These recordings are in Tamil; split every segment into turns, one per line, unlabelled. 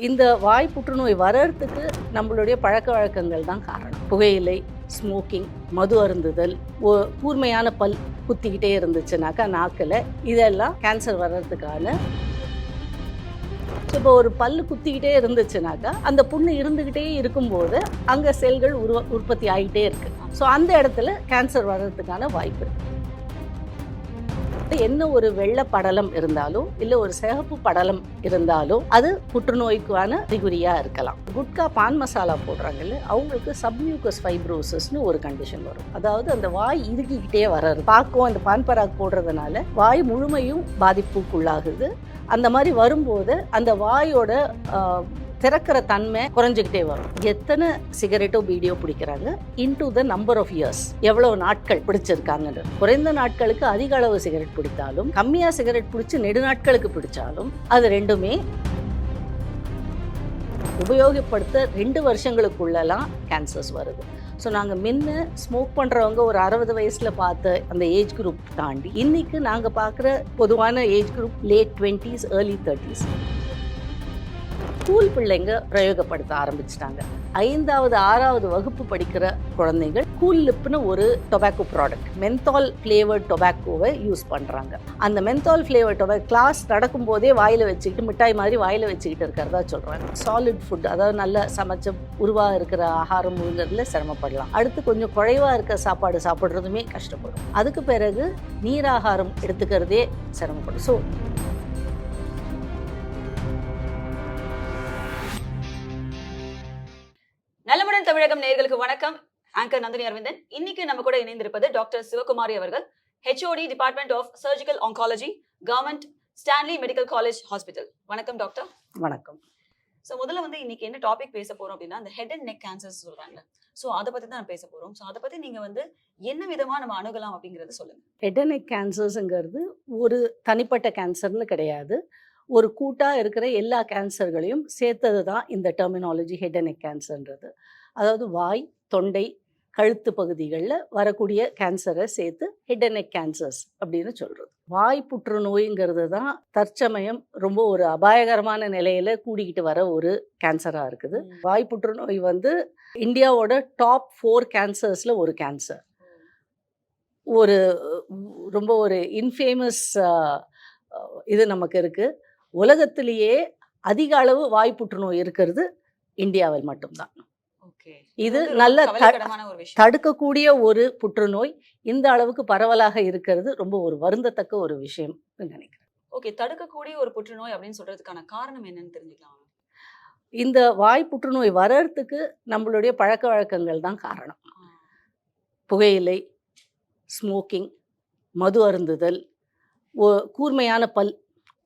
இந்த வாய் புற்றுநோய் வர்றதுக்கு நம்மளுடைய பழக்க வழக்கங்கள் தான் காரணம். புகையிலை ஸ்மோக்கிங் மது அருந்துதல் கூர்மையான பல் குத்திக்கிட்டே இருந்துச்சுனாக்கா நாக்கில் இதெல்லாம் கேன்சர் வர்றதுக்கான இப்போ ஒரு பல் குத்திக்கிட்டே இருந்துச்சுனாக்கா அந்த புண்ணு இருந்துக்கிட்டே இருக்கும்போது அங்கே செல்கள் உருவ உற்பத்தி ஆகிட்டே இருக்கு. ஸோ அந்த இடத்துல கேன்சர் வர்றதுக்கான வாய்ப்பு இருக்கு. என்ன ஒரு வெள்ளை படலம் இருந்தாலும் இல்லை ஒரு சிகப்பு படலம் இருந்தாலும் அது புற்றுநோய்க்கான அறிகுறியா இருக்கலாம். குட்கா பான் மசாலா போடுறாங்கல்ல அவங்களுக்கு சப்மியூக்கஸ் ஃபைப்ரோசிஸ்னு ஒரு கண்டிஷன் வரும். அதாவது அந்த வாய் இறுகிக்கிட்டே வர்றது. பாக்கும் அந்த பான் பராக் போடுறதுனால வாய் முழுமையும் பாதிப்புக்குள்ளாகுது. அந்த மாதிரி வரும்போது அந்த வாயோட திறக்கிற தன்மை குறைஞ்சிக்கிட்டே வரும். எத்தனை சிகரெட்டோ பீடியோ பிடிக்கிறாங்க? Into the number of years எவ்வளவு நாட்கள் பிடிச்சிருக்காங்கன்னு. குறைந்த நாட்களுக்கு அதிக அளவு சிகரெட் பிடித்தாலும் கம்மியா சிகரெட் பிடிச்சி நெடுநாட்களுக்கு பிடிச்சாலும் அது ரெண்டுமே உபயோகப்படுத்த ரெண்டு வருஷங்களுக்குள்ளலாம் கேன்சர்ஸ் வருது. ஸோ நாங்கள் முன்ன ஸ்மோக் பண்ணுறவங்க ஒரு அறுபது வயசில் பார்த்த அந்த ஏஜ் குரூப் தாண்டி இன்னைக்கு நாங்கள் பார்க்குற பொதுவான age group late twenties early thirties school பிள்ளைங்க பிரயோகப்படுத்த ஆரம்பிச்சிட்டாங்க. ஐந்தாவது ஆறாவது வகுப்பு படிக்கிற குழந்தைகள் கூல் லிப்னு ஒரு டொபாக்கோ ப்ராடக்ட் மென்தால் ஃப்ளேவர்ட் டொபாக்கோவை யூஸ் பண்ணுறாங்க அந்த மென்தால் ஃப்ளேவர் டொபாக்கோ கிளாஸ் நடக்கும்போதே வாயில் வச்சுக்கிட்டு மிட்டாய் மாதிரி வாயில் வச்சுக்கிட்டு இருக்கிறதா சொல்கிறாங்க சாலிட் ஃபுட் அதாவது நல்ல சமைச்ச உருவாக இருக்கிற ஆகாரம் முழுங்கிறதுல சிரமப்படலாம். அடுத்து கொஞ்சம் குறைவாக இருக்க சாப்பாடு சாப்பிட்றதுமே கஷ்டப்படும். அதுக்கு பிறகு நீராகாரம் எடுத்துக்கிறதே சிரமப்படும். ஸோ
தமிழகம் நேயர்களுக்கு வணக்கம். ஆங்கர் நந்தினி அரவிந்தன். இன்னைக்கு நம்ம கூட இணைந்திருப்பது டாக்டர் சிவகுமாரி அவர்கள் HOD department of surgical oncology government Stanley medical college hospital வணக்கம் டாக்டர்.
வணக்கம்.
ஸோ முதல்ல வந்து இன்னைக்கு என்ன டாபிக் பேச போறோம் அப்படின்னா இந்த ஹெட் அண்ட் நெக் கேன்சர்ஸ் சொல்றாங்க. ஸோ அதை பத்தி தான் பேச போறோம். ஸோ அதை பத்தி நீங்க வந்து என்ன விதமா நம்ம அணுகலாம் அப்படிங்கறத சொல்லுங்க.
ஹெட் அண்ட் நெக் கேன்சர்ஸுங்கிறது ஒரு தனிப்பட்ட கேன்சர்னு கிடையாது. ஒரு கூட்டாக இருக்கிற எல்லா கேன்சர்களையும் சேர்த்தது தான் இந்த டெர்மினாலஜி ஹெட் அண்ட் நெக் கேன்சர்ன்றது அதாவது வாய் தொண்டை கழுத்து பகுதிகளில் வரக்கூடிய கேன்சரை சேர்த்து ஹெட் அண்ட் நெக் கேன்சர்ஸ் அப்படின்னு சொல்கிறது வாய் புற்றுநோய்ங்கிறது தான் தற்சமயம் ரொம்ப ஒரு அபாயகரமான நிலையில் கூடிக்கிட்டு வர ஒரு கேன்சராக இருக்குது. வாய் புற்றுநோய் வந்து இந்தியாவோட டாப் ஃபோர் கேன்சர்ஸில் ஒரு கேன்சர் ஒரு ரொம்ப ஒரு இன்ஃபேமஸ் இது நமக்கு இருக்கு. உலகத்திலேயே அதிக அளவு வாய் புற்றுநோய் இருக்கிறது இந்தியாவில் மட்டும்தான். இது நல்ல தடுக்கக்கூடிய ஒரு புற்றுநோய். இந்த அளவுக்கு பரவலாக இருக்கிறது ரொம்ப ஒரு வருந்தத்தக்க ஒரு விஷயம் நினைக்கிறேன்.
ஓகே தடுக்கக்கூடிய ஒரு புற்றுநோய் அப்படின்னு சொல்றதுக்கான காரணம் என்னன்னு தெரிஞ்சுக்கலாம்.
இந்த வாய் புற்றுநோய் வர்றதுக்கு நம்மளுடைய பழக்க வழக்கங்கள் தான் காரணம். புகையிலை ஸ்மோக்கிங் மது அருந்துதல் கூர்மையான பல்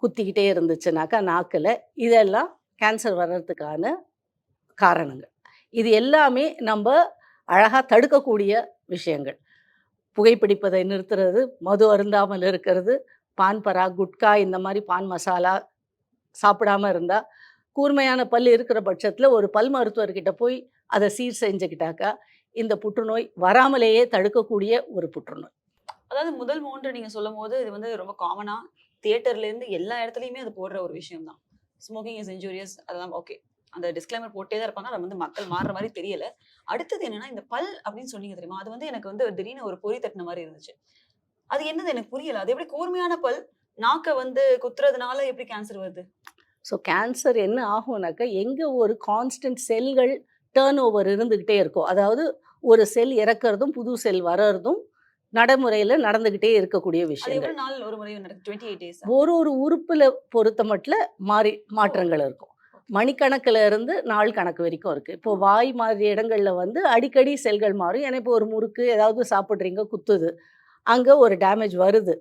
குத்திக்கிட்டே இருந்துச்சுனாக்கா நாக்கில் இதெல்லாம் கேன்சர் வர்றதுக்கான காரணங்கள். இது எல்லாமே நம்ம அழகாக தடுக்கக்கூடிய விஷயங்கள். புகைப்பிடிப்பதை நிறுத்துறது மது அருந்தாமல் இருக்கிறது பான் பரா குட்கா இந்த மாதிரி பான் மசாலா சாப்பிடாம இருந்தால் கூர்மையான பல் இருக்கிற பட்சத்தில் ஒரு பல் மருத்துவர்கிட்ட போய் அதை சீர் செஞ்சுக்கிட்டாக்கா இந்த புற்றுநோய் வராமலேயே தடுக்கக்கூடிய ஒரு புற்றுநோய்.
அதாவது முதல் மூன்று நீங்கள் சொல்லும் போது இது வந்து ரொம்ப காமனாக தியேட்டர்லேருந்து எல்லா இடத்துலையுமே அது போடுற ஒரு விஷயம் தான் ஸ்மோக்கிங் இஸ் இன்ஜூரியஸ் அதெல்லாம் ஓகே அந்த டிஸ்க்ளைமர் போட்டே தான் இருப்பாங்க. அது வந்து மக்கள் மாறுற மாதிரி தெரியல. அடுத்தது என்னன்னா இந்த பல் அப்படின்னு சொன்னீங்க தெரியுமா? அது வந்து எனக்கு வந்து திடீர்னு ஒரு பொறி தட்டின மாதிரி இருந்துச்சு. அது என்னது? எனக்கு புரியல. அது எப்படி கூர்மையான பல்? நாக்க வந்து குத்துறதுனால எப்படி கேன்சர் வருது?
ஸோ கேன்சர் என்ன ஆகும்னாக்கா எங்கே ஒரு கான்ஸ்டன்ட் செல்கள் டேர்ன் ஓவர் இருந்துக்கிட்டே இருக்கும் அதாவது ஒரு செல் இறக்கறதும் புது செல் வர்றதும் நடைமுறையில் நடந்துக்கிட்டே இருக்கக்கூடிய விஷயங்கள்.
ஒரு
ஒரு உறுப்பில் பொறுத்த மட்டும் மாறி மாற்றங்கள் இருக்கும். மணிக்கணக்கில் இருந்து நாள் கணக்கு வரைக்கும் இருக்குது இப்போ வாய் மாதிரி இடங்கள்ல வந்து அடிக்கடி செல்கள் மாறும். ஏன்னா இப்போ ஒரு முறுக்கு ஏதாவது சாப்பிட்றீங்க குத்துது. அங்கே ஒரு டேமேஜ் வருது.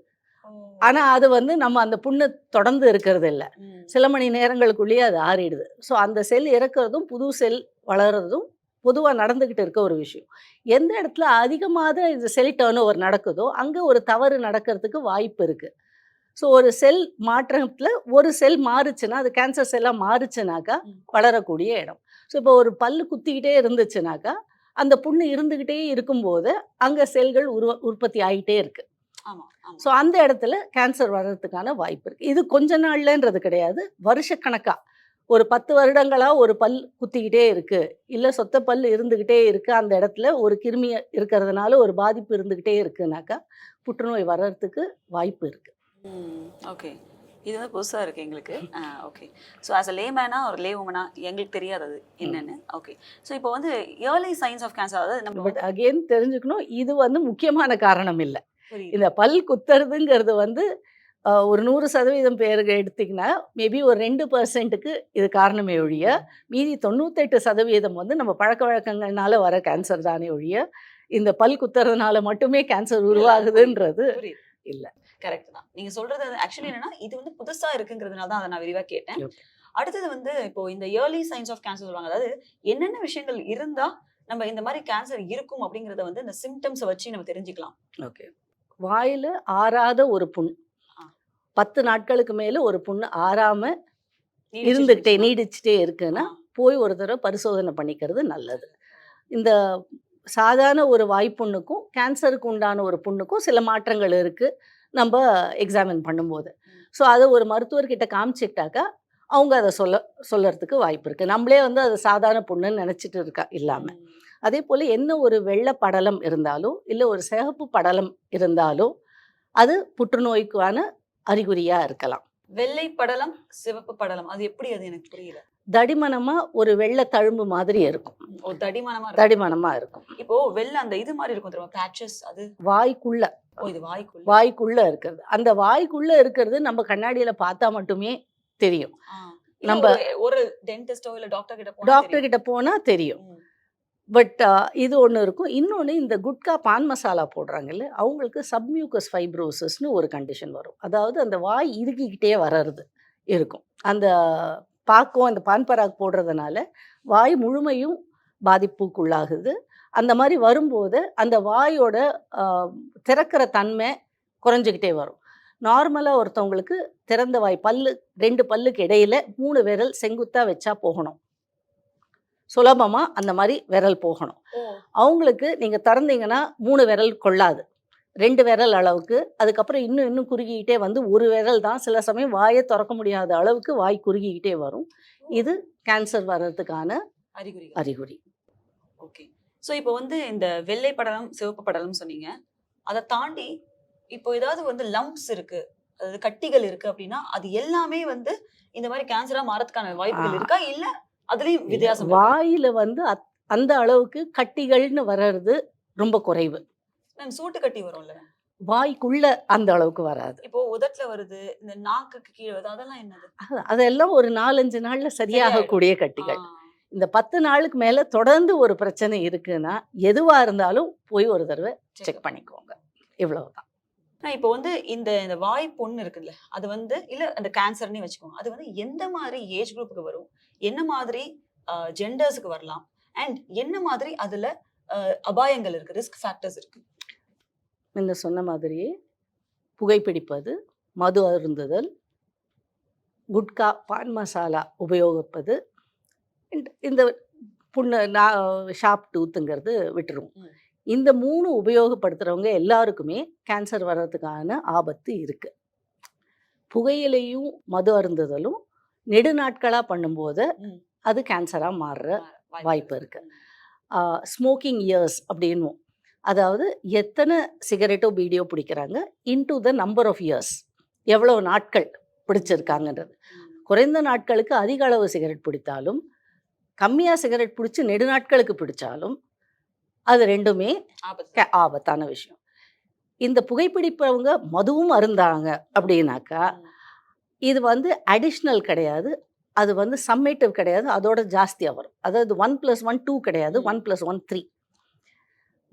ஆனால் அது வந்து நம்ம அந்த புண்ணு தொடர்ந்து இருக்கிறது இல்லை சில மணி நேரங்களுக்குள்ளேயே அது ஆறிடுது. ஸோ அந்த செல் இறக்குறதும் புது செல் வளர்றதும் பொதுவாக நடந்துக்கிட்டு இருக்க ஒரு விஷயம். எந்த இடத்துல அதிகமாக இந்த செல் டேர்ன் ஓவர் நடக்குதோ அங்கே ஒரு தவறு நடக்கிறதுக்கு வாய்ப்பு இருக்குது ஸோ ஒரு செல் மாற்றத்தில் ஒரு செல் மாறுச்சுன்னா அது கேன்சர் செல்லாக மாறுச்சுனாக்கா. வளரக்கூடிய இடம். ஸோ இப்போ ஒரு பல்லு குத்திக்கிட்டே இருந்துச்சுனாக்கா அந்த புண்ணு இருந்துக்கிட்டே இருக்கும்போது அங்கே செல்கள் உருவ உற்பத்தி ஆகிட்டே இருக்கு.
ஆமா ஆமா.
ஸோ அந்த இடத்துல கேன்சர் வர்றதுக்கான வாய்ப்பு இருக்குது இது கொஞ்ச நாள்லன்றது கிடையாது. வருஷக்கணக்காக ஒரு பத்து வருடங்களா ஒரு பல் குத்திக்கிட்டே இருக்கு. இல்ல சொத்த பல் இருந்துகிட்டே இருக்கு. அந்த இடத்துல ஒரு கிருமி இருக்கிறதுனால ஒரு பாதிப்பு இருந்துகிட்டே இருக்குனாக்கா புற்றுநோய் வர்றதுக்கு வாய்ப்பு இருக்கு.
ஓகே இது வந்து புதுசா இருக்கு எங்களுக்கு. ஓகே ஸோ ஆஸ் அ லேமேனா ஒரு லே உமனா எங்களுக்கு தெரியாது அது என்னன்னு. ஓகே ஸோ இப்போ வந்து ஏர்லி சைன்ஸ் ஆஃப் கேன்சர் அதாவது நம்ம
பட் அகெயின் தெரிஞ்சுக்கணும் இது வந்து முக்கியமான காரணம் இல்லை. இந்த பல் குத்துறதுங்கிறது வந்து ஒரு நூறு சதவீதம் பேருக்கு எடுத்திங்கன்னா மேபி ஒரு ரெண்டு பர்சன்ட்டுக்கு இது காரணமே ஒழிய மீதி தொண்ணூத்தெட்டு சதவீதம் வந்து நம்ம பழக்க வழக்கங்கள்னால வர கேன்சர் தானே ஒழிய இந்த பல் குத்துறதுனால மட்டுமே கேன்சர் உருவாகுதுன்றது இல்ல.
கரெக்ட் தான் நீங்க சொல்றது ஆக்சுவலி என்னன்னா இது வந்து புதுசா இருக்குங்கிறதுனால தான் அதை நான் விரிவா கேட்டேன். அடுத்தது வந்து இப்போ இந்த ஏர்லி சைன்ஸ் ஆஃப் கேன்சர் சொல்லுவாங்க அதாவது என்னென்ன விஷயங்கள் இருந்தா நம்ம இந்த மாதிரி கேன்சர் இருக்கும் அப்படிங்கறத வந்து இந்த சிம்டம்ஸை வச்சு நம்ம தெரிஞ்சுக்கலாம்
ஓகே வாயில ஆறாத ஒரு புண். பத்து நாட்களுக்கு மேல ஒரு புண்ணு ஆறாம இருந்துகிட்டே
இருந்துச்சுன்னா.
நீடிச்சுட்டே இருக்குன்னா. போய் ஒரு தடவை பரிசோதனை பண்ணிக்கிறது நல்லது இந்த சாதாரண ஒரு வாய்ப்புண்ணுக்கும் கேன்சருக்கு உண்டான ஒரு புண்ணுக்கும் சில மாற்றங்கள் இருக்கு நம்ம எக்ஸாமின் பண்ணும்போது. ஸோ அதை ஒரு மருத்துவர்கிட்ட காமிச்சிட்டாக்கா அவங்க அதை சொல்ல சொல்லறதுக்கு வாய்ப்பு இருக்கு. நம்மளே வந்து அது சாதாரண புண்ணுன்னு நினைச்சிட்டு இருக்கா இல்லாம.
ம்.
அதே போல என்ன ஒரு வெள்ளை படலம் இருந்தாலும் இல்லை ஒரு சிகப்பு படலம் இருந்தாலும் அது புற்றுநோய்க்கான அறிகுறியா இருக்கலாம்.
வெள்ளை படலம் சிவப்பு படலம். அது எப்படி அது எனக்கு புரியல.
தடிமனமா ஒரு வெள்ளை தழும்பு மாதிரி இருக்கும்.
ஒரு தடிமனமா
தடிமனமா இருக்கும்.
இப்போ வெள்ளை அந்த இது மாதிரி இருக்கும் தெரியுமா? பேச்சஸ் அது?
வாய்க்குள்ள.
ஓ இது வாய்க்குள்ள.
வாய்க்குள்ள இருக்கிறது. அந்த வாய்க்குள்ள இருக்கிறது நம்ம கண்ணாடியில பார்த்தா மட்டுமே தெரியும். நம்ம-
ஒரு டென்டிஸ்டோ இல்ல டாக்டர் கிட்ட
டாக்டர். கிட்ட போனா தெரியும். பட் இது ஒன்று இருக்கும். இன்னொன்று இந்த குட்கா பான் மசாலா போடுறாங்கல்ல அவங்களுக்கு சப்மியூக்கஸ் ஃபைப்ரோசஸ்னு ஒரு கண்டிஷன் வரும். அதாவது அந்த வாய் இறுகிக்கிட்டே வர்றது இருக்கும். அந்த பாக்கம் அந்த பான் பராக் போடுறதுனால வாய் முழுமையும் பாதிப்புக்குள்ளாகுது. அந்த மாதிரி வரும்போது அந்த வாயோட திறக்கிற தன்மை குறைஞ்சிக்கிட்டே வரும். நார்மலாக ஒருத்தவங்களுக்கு திறந்த வாய் பல்லு ரெண்டு பல்லுக்கு இடையில மூணு விரல் செங்குத்தாக வச்சா போகணும். சுலபமா அந்த மாதிரி விரல் போகணும். அவங்களுக்கு நீங்க திறந்தீங்கன்னா மூணு விரல் கொள்ளாது. ரெண்டு விரல் அளவுக்கு அதுக்கப்புறம் இன்னும் இன்னும் குறுகிக்கிட்டே வந்து ஒரு விரல் தான் சில சமயம் வாயை திறக்க முடியாத அளவுக்கு வாய் குறுகிக்கிட்டே வரும். இது கேன்சர் வர்றதுக்கான
அறிகுறிகள்.
அறிகுறி.
ஓகே. சோ இப்போ வந்து இந்த வெள்ளை படலம் சிவப்பு படலம் சொன்னீங்க. அதை தாண்டி இப்போ ஏதாவது வந்து லம்ப்ஸ் இருக்கு அதாவது கட்டிகள் இருக்கு அப்படின்னா அது எல்லாமே வந்து இந்த மாதிரி கேன்சரா மாறதுக்கான வாய்ப்புகள். இருக்கா? இல்ல அதுலயும் வித்தியாசம்?
வாயில வந்து அந்த அளவுக்கு கட்டிகள்னு வர்றது ரொம்ப குறைவு.
மேம் சூட்டு கட்டி வரும்ல?
வாய்க்குள்ள அந்த அளவுக்கு வராது.
இப்போ உதட்டுல வருது இந்த நாக்குக்கு கீழே வருது அதெல்லாம் என்னது?
அது- அதெல்லாம் ஒரு நாலஞ்சு நாள்ல சரியாகக்கூடிய கட்டிகள். இந்த பத்து நாளுக்கு மேல தொடர்ந்து ஒரு பிரச்சனை இருக்குன்னா எதுவா இருந்தாலும் போய் ஒரு தடவை செக் பண்ணிக்கோங்க. இவ்வளவுதான்.
இப்போ வந்து இந்த இந்த வாய் பொண்ணு இருக்குல்ல அது வந்து இல்ல அந்த கேன்சர்னே வச்சுக்கோங்க அது வந்து எந்த மாதிரி ஏஜ் குரூப்புக்கு வரும்? என்ன மாதிரி ஜெண்டர்ஸுக்கு வரலாம். அண்ட் என்ன மாதிரி அதுல அபாயங்கள் இருக்கு ரிஸ்க் ஃபேக்டர்ஸ் இருக்கு.
முன்ன சொன்ன மாதிரியே புகைப்பிடிப்பது மது அருந்துதல் குட்கா பான் மசாலா உபயோகிப்பது இந்த- புண்ணு நான் ஷாப் டூத்துங்கிறது விட்டுருவோம்
ம்.
இந்த மூணு உபயோகப்படுத்துகிறவங்க எல்லாருக்குமே கேன்சர் வர்றதுக்கான ஆபத்து இருக்கு. புகையிலையும் மது அருந்துதலும் நெடுநாட்களாக பண்ணும்போது. அது கேன்சராக மாறுற வாய்ப்பு இருக்கு.
ம்.
ஸ்மோக்கிங் இயர்ஸ் அப்படின்னும் அதாவது எத்தனை சிகரெட்டோ பீடியோ பிடிக்கிறாங்க into the number of years எவ்வளோ நாட்கள் பிடிச்சிருக்காங்கன்றது. குறைந்த நாட்களுக்கு அதிக அளவு சிகரெட் பிடித்தாலும் கம்மியாக சிகரெட் பிடிச்சி நெடுநாட்களுக்கு பிடிச்சாலும் அது ரெண்டுமே ஆபத்தான விஷயம் இந்த புகைப்பிடிப்பவங்க மதுவும் அருந்தாங்க அப்படின்னாக்கா. இது வந்து அடிஷ்னல் கிடையாது. அது வந்து சம்மேட்டிவ் கிடையாது. அதோட ஜாஸ்தியாக வரும். அதாவது ஒன் ப்ளஸ் ஒன் டூ கிடையாது. ஒன் ப்ளஸ் ஒன் த்ரீ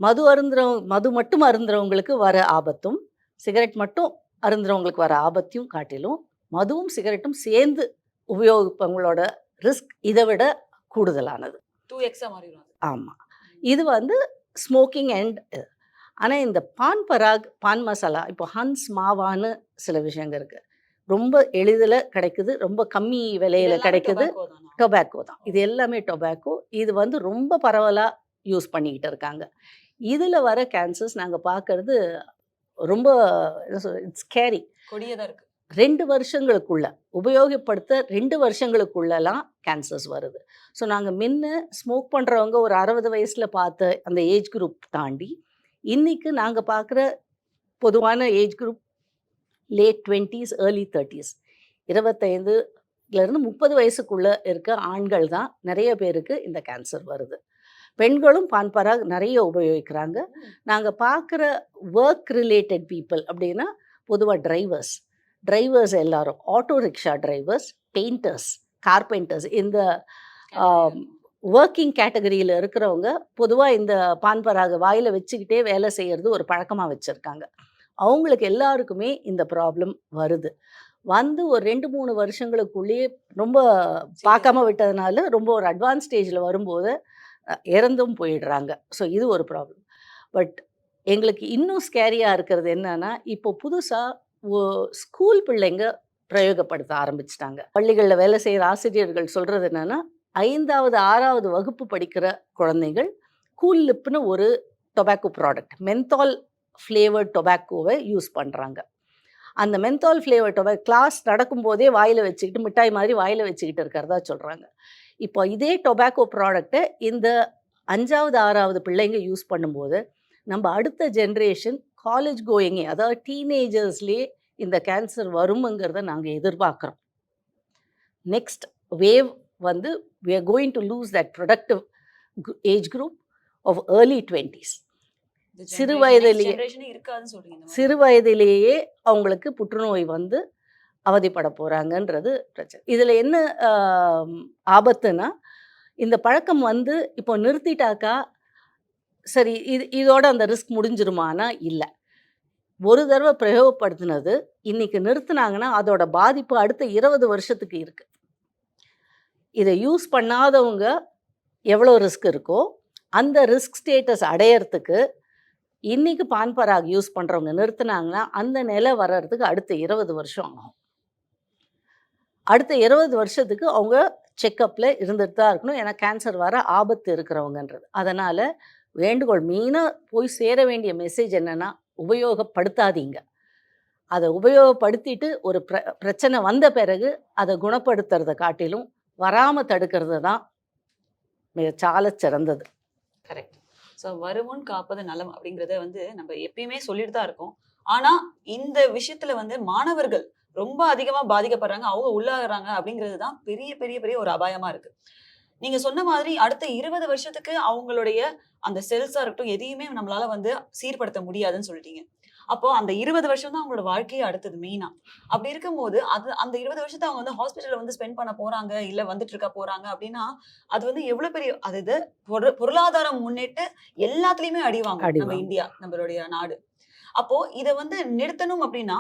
மது அருந்துறவங்க மது மட்டும் அருந்துறவங்களுக்கு வர ஆபத்தும் சிகரெட் மட்டும் அருந்துறவங்களுக்கு வர ஆபத்தையும் காட்டிலும் மதுவும் சிகரெட்டும் சேர்ந்து உபயோகிப்பவங்களோட ரிஸ்க் இதை விட கூடுதலானது.
டூ எக்ஸா மாறிடும்.
ஆமாம் இது வந்து ஸ்மோக்கிங் அண்ட் ஆனால் இந்த பான் பராக் பான் மசாலா இப்போ ஹன்ஸ் மாவான்னு சில விஷயங்கள் இருக்கு. ரொம்ப எளிதில் கிடைக்குது ரொம்ப கம்மி விலையில கிடைக்குது? டொபாக்கோ தான்? இது எல்லாமே டொபாக்கோ இது வந்து ரொம்ப பரவலாக யூஸ் பண்ணிக்கிட்டு இருக்காங்க. இதில் வர கேன்சர்ஸ் நாங்கள் பார்க்கறது ரொம்ப இட்ஸ் கேரி
கொடியதா இருக்கு.
ரெண்டு வருஷங்களுக்குள்ள உபயோகப்படுத்த ரெண்டு வருஷங்களுக்குள்ளலாம் கேன்சர்ஸ் வருது. ஸோ நாங்கள் முன்ன ஸ்மோக் பண்ணுறவங்க ஒரு அறுபது வயசில் பார்த்த அந்த ஏஜ் குரூப் தாண்டி இன்னைக்கு நாங்கள் பார்க்குற பொதுவான age group late twenties early thirties இருபத்தைந்துலேருந்து முப்பது வயசுக்குள்ளே இருக்க ஆண்கள் தான் நிறைய பேருக்கு இந்த கேன்சர் வருது. பெண்களும் பான்பராக் நிறைய உபயோகிக்கிறாங்க. நாங்கள் பார்க்குற ஒர்க் ரிலேட்டட் பீப்புள் அப்படின்னா பொதுவாக டிரைவர்ஸ் டிரைவர்ஸ் எல்லாரும் auto rickshaw drivers painters carpenters இந்த ஒர்க்கிங் கேட்டகரியில் இருக்கிறவங்க பொதுவாக இந்த பான்பராக வாயில் வச்சுக்கிட்டே வேலை செய்கிறது ஒரு பழக்கமாக வச்சுருக்காங்க. அவங்களுக்கு எல்லாருக்குமே இந்த ப்ராப்ளம் வருது. வந்து ஒரு ரெண்டு மூணு வருஷங்களுக்குள்ளேயே ரொம்ப பார்க்காம விட்டதுனால ரொம்ப ஒரு அட்வான்ஸ் ஸ்டேஜில் வரும்போது இறந்தும் போயிடுறாங்க. ஸோ இது ஒரு ப்ராப்ளம். பட் எங்களுக்கு இன்னும் ஸ்கேரியாக இருக்கிறது என்னன்னா இப்போ புதுசாக ஸ்கூல் பிள்ளைங்க பிரயோகப்படுத்த ஆரம்பிச்சிட்டாங்க. பள்ளிகளில் வேலை செய்கிற ஆசிரியர்கள் சொல்கிறது என்னன்னா ஐந்தாவது ஆறாவது வகுப்பு படிக்கிற குழந்தைகள் கூல் லிப்னு ஒரு டொபாக்கோ ப்ராடக்ட் மென்தால் ஃப்ளேவர்ட் டொபாக்கோவை யூஸ் பண்ணுறாங்க அந்த மென்தால் ஃப்ளேவர் டொபாக் கிளாஸ் நடக்கும்போதே வாயில் வச்சுக்கிட்டு மிட்டாய் மாதிரி வாயில் வச்சுக்கிட்டு இருக்கிறதா சொல்கிறாங்க இப்போ இதே டொபாக்கோ ப்ராடக்ட்டை இந்த அஞ்சாவது ஆறாவது பிள்ளைங்க யூஸ் பண்ணும்போது நம்ம அடுத்த ஜென்ரேஷன் காலேஜ் கோயிங்கே அதாவது டீனேஜர்ஸ்லேயே இந்த கேன்சர் வருமுங்கிறத நாங்கள் எதிர்பார்க்குறோம். நெக்ஸ்ட் வேவ் வந்து we are going to lose that productive age group of early early 20s சிறு வயதிலேயே-. சிறு வயதிலேயே அவங்களுக்கு புற்றுநோய் வந்து அவதிப்பட போகிறாங்கன்றது பிரச்சனை. இதில் என்ன ஆபத்துனா இந்த பழக்கம் வந்து இப்போ நிறுத்திட்டாக்கா சரி இது இதோட அந்த ரிஸ்க் முடிஞ்சிருமானா இல்லை. ஒரு தடவை பிரயோகப்படுத்தினது இன்னைக்கு நிறுத்துனாங்கன்னா அதோட பாதிப்பு அடுத்த இருபது வருஷத்துக்கு இருக்கு. இதை யூஸ் பண்ணாதவங்க எவ்வளோ ரிஸ்க் இருக்கோ அந்த ரிஸ்க் ஸ்டேட்டஸ் அடையறதுக்கு இன்னைக்கு பான் பராக் யூஸ் பண்ணுறவங்க நிறுத்தினாங்கன்னா அந்த நிலை வர்றதுக்கு அடுத்த இருபது வருஷம் ஆகும். அடுத்த இருபது வருஷத்துக்கு அவங்க செக்கப்பில் இருந்துட்டு தான் இருக்கணும். ஏன்னா கேன்சர் வர ஆபத்து இருக்கிறவங்கன்றது. அதனால் வேண்டுகோள் மெயினாக போய் சேர வேண்டிய மெசேஜ் என்னென்னா உபயோகப்படுத்தாதீங்க. அதை உபயோகப்படுத்திட்டு ஒரு பிர பிரச்சனை வந்த பிறகு அதை குணப்படுத்துறத காட்டிலும் வராமல் தடுக்கிறது தான் மிக சால சிறந்தது.
கரெக்ட் ஸோ வருமுன் காப்பது நலம் அப்படிங்கறத வந்து நம்ம எப்பயுமே சொல்லிட்டு தான் இருக்கோம். ஆனா இந்த விஷயத்துல வந்து மாணவர்கள் ரொம்ப அதிகமா பாதிக்கப்படுறாங்க. அவங்க உள்ளாகிறாங்க அப்படிங்கிறது தான் பெரிய பெரிய பெரிய ஒரு அபாயமா இருக்கு. நீங்க சொன்ன மாதிரி அடுத்த இருபது வருஷத்துக்கு அவங்களுடைய அந்த செல்ஸா இருக்கட்டும் எதையுமே நம்மளால வந்து சீர்படுத்த முடியாதுன்னு சொல்லிட்டீங்க. அப்போ அந்த இருபது வருஷம் தான் அவங்களோட வாழ்க்கையே அடுத்தது மெயினா அப்படி இருக்கும்போது அது அந்த இருபது வருஷத்தை அவங்க வந்து ஹாஸ்பிட்டல்ல வந்து ஸ்பெண்ட் பண்ண போறாங்க இல்ல வந்துட்டு இருக்க போறாங்க அப்படின்னா அது வந்து எவ்வளவு பெரிய அது இது பொரு- பொருளாதாரம் முன்னிட்டு எல்லாத்துலயுமே அடிவாங்க
அடி
நம்ம. இந்தியா நம்மளுடைய நாடு. அப்போ இத வந்து நிறுத்தணும் அப்படின்னா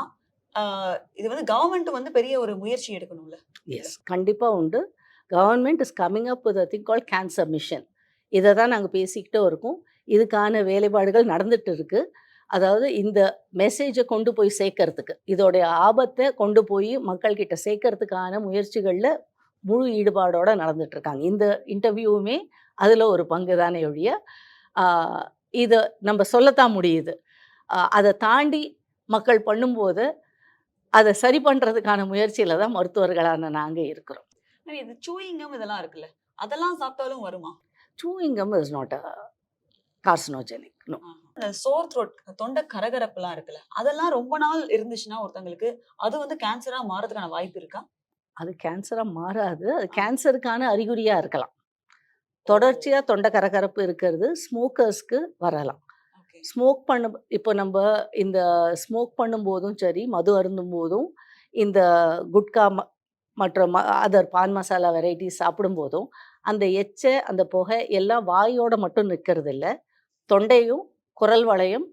இது வந்து கவர்மெண்ட் வந்து பெரிய ஒரு முயற்சி எடுக்கணும்ல.
எஸ் கண்டிப்பாக உண்டு. Government is coming up with thing call cancer mission இதை தான் நாங்கள் பேசிக்கிட்டே இருக்கோம். இதுக்கான வேலைப்பாடுகள் நடந்துட்டு இருக்கு. அதாவது இந்த மெசேஜை கொண்டு போய் சேர்க்கறதுக்கு இதோடைய ஆபத்தை கொண்டு போய் மக்கள்கிட்ட சேர்க்கறதுக்கான முயற்சிகளில் முழு ஈடுபாடோட நடந்துட்டு இருக்காங்க இந்த இன்டர்வியூவுமே அதில் ஒரு பங்கு தானே ஒழிய இதை நம்ம சொல்லத்தான் முடியுது. அதை தாண்டி மக்கள் பண்ணும்போது அதை சரி பண்ணுறதுக்கான முயற்சியில் தான் மருத்துவர்களான நாங்கள் இருக்கிறோம்.
இது சூயிங்கம் இதெல்லாம் இருக்குல்ல அதெல்லாம் சாப்பிட்டாலும் வருமா?
Chewing gum is not
இந்த சோர் த்ரோட் தொண்டை கரகரப்புலாம் இருக்குல்ல அதெல்லாம் ரொம்ப நாள் இருந்துச்சுன்னா ஒருத்தங்களுக்கு அது வந்து கேன்சரா மாறதுக்கான வாய்ப்பு இருக்கா?
அது கேன்சராக மாறாது. அது கேன்சருக்கான அறிகுறியாக இருக்கலாம். தொடர்ச்சியாக தொண்டை கரகரப்பு இருக்கிறது ஸ்மோக்கர்ஸ்க்கு வரலாம். ஸ்மோக் பண்ண இப்போ நம்ம இந்த ஸ்மோக் பண்ணும்போதும் சரி மது அருந்தும் போதும் இந்த குட்கா மற்ற ம அதர் பான் மசாலா வெரைட்டிஸ் சாப்பிடும்போதும் அந்த எச்சை அந்த புகை எல்லாம் வாயோட மட்டும் நிற்கிறது இல்ல தொண்டையும் குரல் வளையம்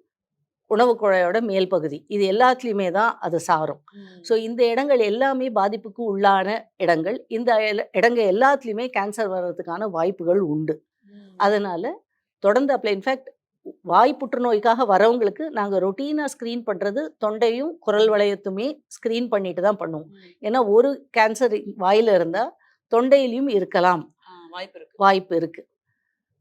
உணவு குழாயோட மேல் பகுதி. இது எல்லாத்துலேயுமே தான் அது சாரும். ஸோ இந்த இடங்கள் எல்லாமே பாதிப்புக்கு உள்ளான இடங்கள். இந்த எல- இடங்க எல்லாத்துலேயுமே கேன்சர் வர்றதுக்கான வாய்ப்புகள் உண்டு. அதனால தொடர்ந்து அப்ளை இன்ஃபேக்ட் வாய் புற்றுநோய்க்காக வரவங்களுக்கு நாங்கள் ரொட்டீனாக ஸ்க்ரீன் பண்ணுறது தொண்டையும் குரல் வளையத்துமே ஸ்க்ரீன் பண்ணிட்டு தான் பண்ணுவோம். ஏன்னா ஒரு கேன்சர் வாயில் இருந்தால் தொண்டையிலையும் இருக்கலாம்.
வாய்ப்பு இருக்கு.
வாய்ப்பு இருக்குது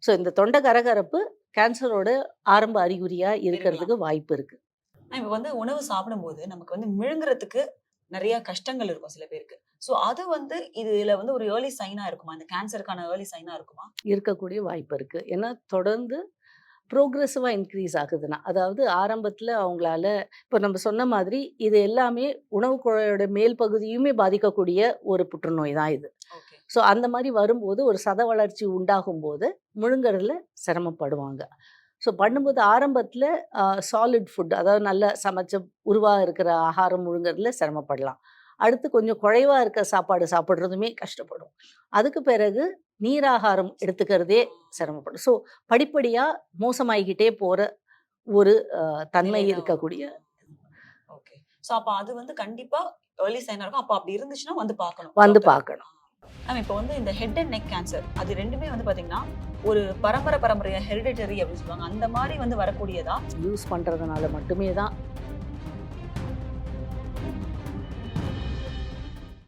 ஸோ இந்த தொண்டை கரகரப்பு கேன்சரோட ஆரம்ப அறிகுறியாக இருக்கிறதுக்கு வாய்ப்பு இருக்குது
இப்ப வந்து உணவு சாப்பிடும்போது நமக்கு வந்து மிழுங்குறதுக்கு நிறைய கஷ்டங்கள் இருக்கும் சில பேருக்கு. சோ அது வந்து இதுல வந்து ஒரு ஏர்லி சைனா இருக்குமா? இந்த கேன்சருக்கான ஏர்லி சைனா இருக்குமா?
இருக்கக்கூடிய வாய்ப்பு இருக்குது ஏன்னா தொடர்ந்து ப்ரோக்ரெசிவாக இன்க்ரீஸ் ஆகுதுன்னா அதாவது ஆரம்பத்தில் அவங்களால இப்போ நம்ம சொன்ன மாதிரி இது எல்லாமே உணவு குழாயோட மேல் பகுதியுமே பாதிக்கக்கூடிய ஒரு புற்றுநோய் தான் இது. ஸோ அந்த மாதிரி வரும்போது ஒரு சத வளர்ச்சி உண்டாகும் போது முழுங்கறதுல சிரமப்படுவாங்க. ஸோ பண்ணும்போது ஆரம்பத்தில் சாலிட் ஃபுட் அதாவது நல்ல சமைச்ச உருவாக இருக்கிற ஆகாரம் முழுங்கறதுல சிரமப்படலாம். அடுத்து கொஞ்சம் குறைவாக இருக்க சாப்பாடு சாப்பிட்றதுமே கஷ்டப்படும். அதுக்கு பிறகு நீராகாரம் எடுத்துக்கிறதே சிரமப்படும். ஸோ படிப்படியாக மோசமாகிக்கிட்டே போகிற ஒரு தன்மை இருக்கக்கூடிய
ஓகே சோ அப்ப அது வந்து கண்டிப்பா ஏர்லி சைனா இருக்கும். அப்ப அப்படி இருந்துச்சுன்னா வந்து பார்க்கணும்.
வந்து. பார்க்கணும்.
மேம் இப்போ வந்து இந்த ஹெட் அண்ட் நெக் கேன்சர் அது ரெண்டுமே வந்து பார்த்தீங்கன்னா ஒரு பரம்பரை பரம்பரையாக ஹெரிடிட்டரி அப்படின்னு சொல்லுவாங்க. அந்த மாதிரி வந்து வரக்கூடியதா?
யூஸ் பண்ணுறதுனால மட்டுமே தான்